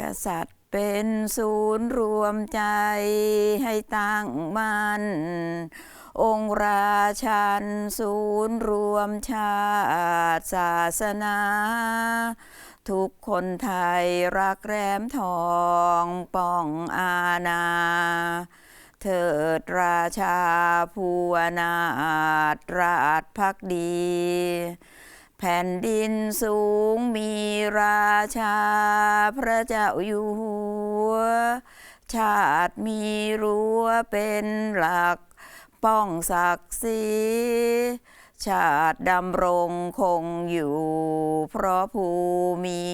กษัตริย์เป็นศูนย์รวมใจให้ตั้งมัน่นองค์ราชันศูนย์รวมชาติศาสนา ทุกคนไทยรักแรมทองป้องอาณาเถิดราชาผู้อนาถราชพักดี แผ่นดินสูงมีราชาพระเจ้าอยู่หัว ชาติมีรั้วเป็นหลัก ป้องศักดิ์ศรีชาติดำรงคงอยู่ เพราะภูมี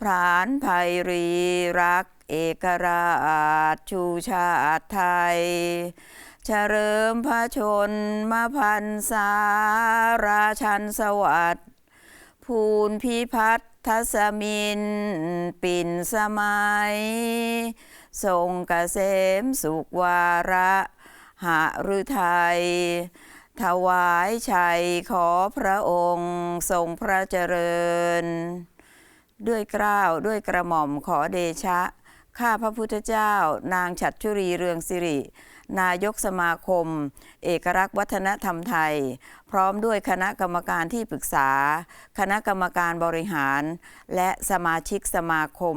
พรานไพรีรักเอกราชชูชาติไทย เฉลิมพระชนมพันษาราชันสวัสดิ์ภูนพิพัฒน์ทัศมิน ปิ่นสมัย ทรงเกษมสุขวาระหฤทัยถวายชัยขอพระองค์ทรงพระเจริญ ด้วยเกล้าวด้วยกระหม่อมขอเดชะ ข้าพระพุทธเจ้า นางฉัตรชุรีเรืองสิริ นายกสมาคม เอกลักษณ์วัฒนธรรมไทย พร้อมด้วยคณะกรรมการที่ปรึกษา คณะกรรมการบริหาร และสมาชิกสมาคม